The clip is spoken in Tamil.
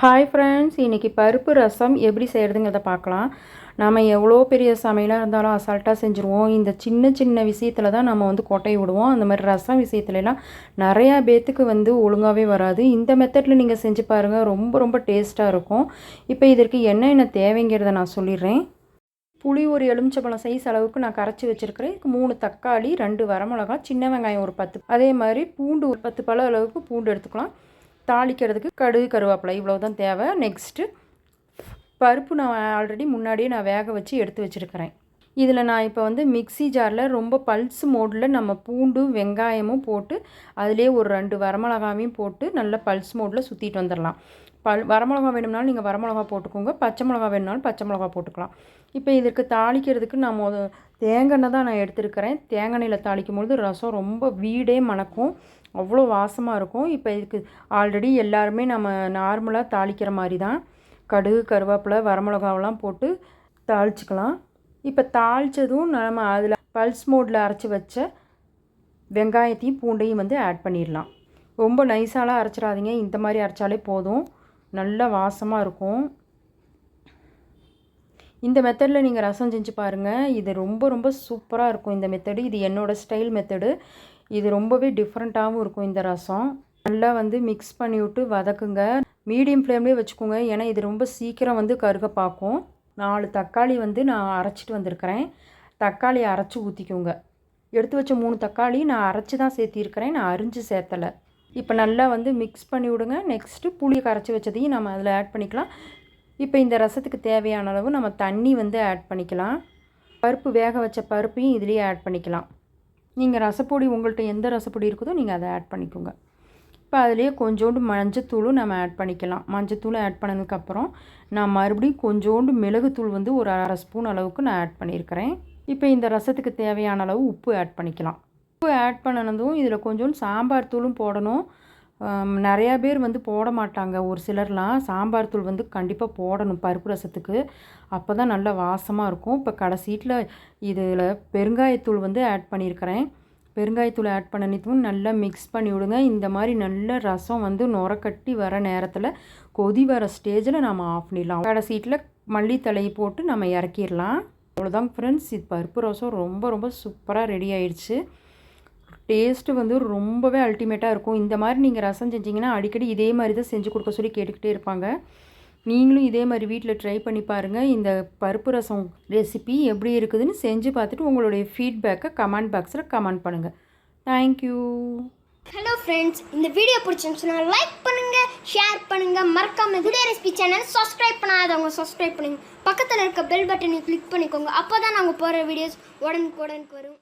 ஹாய் ஃப்ரெண்ட்ஸ் இன்றைக்கி பருப்பு ரசம் எப்படி செய்கிறதுங்கிறத பார்க்கலாம். நம்ம எவ்வளோ பெரிய சமையலாக இருந்தாலும் அசால்ட்டாக செஞ்சுருவோம். இந்த சின்ன சின்ன விஷயத்தில் தான் நம்ம வந்து கொட்டை விடுவோம். அந்த மாதிரி ரசம் விஷயத்துலலாம் நிறையா பேத்துக்கு வந்து ஒழுங்காகவே வராது. இந்த மெத்தடில் நீங்கள் செஞ்சு பாருங்கள் ரொம்ப ரொம்ப டேஸ்ட்டாக இருக்கும். இப்போ இதற்கு என்னென்ன தேவைங்கிறத நான் சொல்லிடுறேன். புளி ஒரு எலுமிச்சப்பழம் சைஸ் அளவுக்கு நான் கரைச்சி வச்சுருக்கிறேன். மூணு தக்காளி ரெண்டு வரமிளகா சின்ன வெங்காயம் ஒரு பத்து. அதே மாதிரி பூண்டு ஒரு பத்து பழம் அளவுக்கு பூண்டு எடுத்துக்கலாம். தாளிக்கிறதுக்கு கடுகு கருவேப்பிலை இவ்வளோ தான் தேவை. நெக்ஸ்ட்டு பருப்பு நான் ஆல்ரெடி முன்னாடியே நான் வேக வச்சு எடுத்து வச்சுருக்கிறேன். இதில் நான் இப்போ வந்து மிக்ஸி ஜாரில் ரொம்ப பல்ஸ் மோடில் நம்ம பூண்டும் வெங்காயமும் போட்டு அதிலே ஒரு ரெண்டு வரமிளகாவையும் போட்டு நல்ல பல்ஸ் மோடில் சுற்றிட்டு வந்துடலாம் பல் வரமிளகா வேணும்னாலும் நீங்கள் வரமிளகா போட்டுக்கோங்க. பச்சை மிளகா வேணும்னாலும் பச்சை மிளகா போட்டுக்கலாம். இப்போ இதற்கு தாளிக்கிறதுக்கு நான் மொத தேங்காய் தான் நான் எடுத்துருக்கிறேன். எண்ணெயில் தாளிக்கும் பொழுது ரசம் ரொம்ப வீடே மணக்கும். அவ்வளோ வாசமாக இருக்கும். இப்போ இதுக்கு ஆல்ரெடி எல்லாருமே நம்ம நார்மலாக தாளிக்கிற மாதிரி தான் கடுகு கருவேப்பிலை வரமிளகாவெல்லாம் போட்டு தாளிச்சிக்கலாம். இப்போ தாளித்ததும் நம்ம அதில் பல்ஸ் மோடில் அரைச்சி வச்ச வெங்காயத்தையும் பூண்டையும் வந்து ஆட் பண்ணிடலாம். ரொம்ப நைஸாலாம் அரைச்சிடாதீங்க. இந்த மாதிரி அரைச்சாலே போதும். நல்ல வாசமாக இருக்கும். இந்த மெத்தடில் நீங்கள் ரசம் செஞ்சு பாருங்கள் இது ரொம்ப ரொம்ப சூப்பராக இருக்கும். இந்த மெத்தடு இது என்னோடய ஸ்டைல் மெத்தடு இது ரொம்பவே டிஃப்ரெண்ட்டாகவும் இருக்கும் இந்த ரசம். நல்லா வந்து மிக்ஸ் பண்ணி விட்டு வதக்குங்க. மீடியம் ஃப்ளேம்லேயே வச்சுக்கோங்க. ஏன்னா இது ரொம்ப சீக்கிரம் வந்து கருக பார்க்கும். நாலு தக்காளி வந்து நான் அரைச்சிட்டு வந்திருக்கிறேன். தக்காளி அரைச்சி ஊற்றிக்கோங்க எடுத்து வச்ச மூணு தக்காளி நான் அரைச்சி தான் சேர்த்திருக்கிறேன். நான் அரிஞ்சு சேர்த்தலை. இப்போ நல்லா வந்து மிக்ஸ் பண்ணி விடுங்க. நெக்ஸ்ட்டு புளியை கரைச்சி வச்சதையும் நம்ம அதில் ஆட் பண்ணிக்கலாம். இப்போ இந்த ரசத்துக்கு தேவையான அளவு நம்ம தண்ணி வந்து ஆட் பண்ணிக்கலாம். பருப்பு வேக வச்ச பருப்பையும் இதுலேயே ஆட் பண்ணிக்கலாம். நீங்கள் ரசப்பொடி உங்கள்கிட்ட எந்த ரசப்பொடி இருக்குதோ நீங்கள் அதை ஆட் பண்ணிக்கோங்க. இப்போ அதுலேயே கொஞ்சோண்டு மஞ்சத்தூளும் நம்ம ஆட் பண்ணிக்கலாம். மஞ்சத்தூளும் ஆட் பண்ணதுக்கப்புறம் நான் மறுபடியும் கொஞ்சோண்டு மிளகுத்தூள் வந்து ஒரு அரை ஸ்பூன் அளவுக்கு நான் ஆட் பண்ணியிருக்கிறேன் இப்போ இந்த ரசத்துக்கு தேவையான அளவு உப்பு ஆட் பண்ணிக்கலாம். உப்பு ஆட் பண்ணனதும் இதில் கொஞ்சோண்டு சாம்பார் தூளும் போடணும். நிறையா பேர் வந்து போட மாட்டாங்க. ஒரு சிலர்லாம் சாம்பார் தூள் வந்து கண்டிப்பாக போடணும் பருப்பு ரசத்துக்கு. அப்போ தான் நல்ல வாசமாக இருக்கும். இப்போ கடைசீட்டில் இதில் பெருங்காயத்தூள் வந்து ஆட் பண்ணியிருக்கிறேன் பெருங்காயத்தூள் ஆட் பண்ணிட்டும் நல்லா மிக்ஸ் பண்ணி விடுங்க. இந்த மாதிரி நல்ல ரசம் வந்து நுரக்கட்டி வர நேரத்தில் கொதி வர ஸ்டேஜில் நம்ம ஆஃப் பண்ணிடலாம். கடைசீட்டில் மல்லித்தலையை போட்டு நம்ம இறக்கிடலாம். அவ்வளோதான் ஃப்ரெண்ட்ஸ் இது பருப்பு ரசம் ரொம்ப ரொம்ப சூப்பராக ரெடி ஆயிடுச்சு. டேஸ்ட்டு வந்து ரொம்பவே அல்டிமேட்டாக இருக்கும். இந்த மாதிரி நீங்கள் ரசம் செஞ்சிங்கன்னா அடிக்கடி இதே மாதிரி தான் செஞ்சு கொடுக்க சொல்லி கேட்டுக்கிட்டே இருப்பாங்க. நீங்களும் இதே மாதிரி வீட்டில் ட்ரை பண்ணி பாருங்கள் இந்த பருப்பு ரசம் ரெசிபி எப்படி இருக்குதுன்னு செஞ்சு பார்த்துட்டு உங்களுடைய ஃபீட்பேக்கை கமெண்ட் பாக்ஸில் கமெண்ட் பண்ணுங்கள் தேங்க்யூ ஹலோ ஃப்ரெண்ட்ஸ் இந்த வீடியோ பிடிச்சிருந்துச்சுன்னா லைக் பண்ணுங்கள் ஷேர் பண்ணுங்கள் மறக்காம வீடியோ ரெசிபி சேனல் சப்ஸ்கிரைப் பண்ணாதவங்க சப்ஸ்கிரைப் பண்ணுங்கள் பக்கத்தில் இருக்க பெல் பட்டனை கிளிக் பண்ணிக்கோங்க. அப்போ தான் நாங்கள் போகிற வீடியோஸ் உடனுக்கு உடனுக்கு வரும்.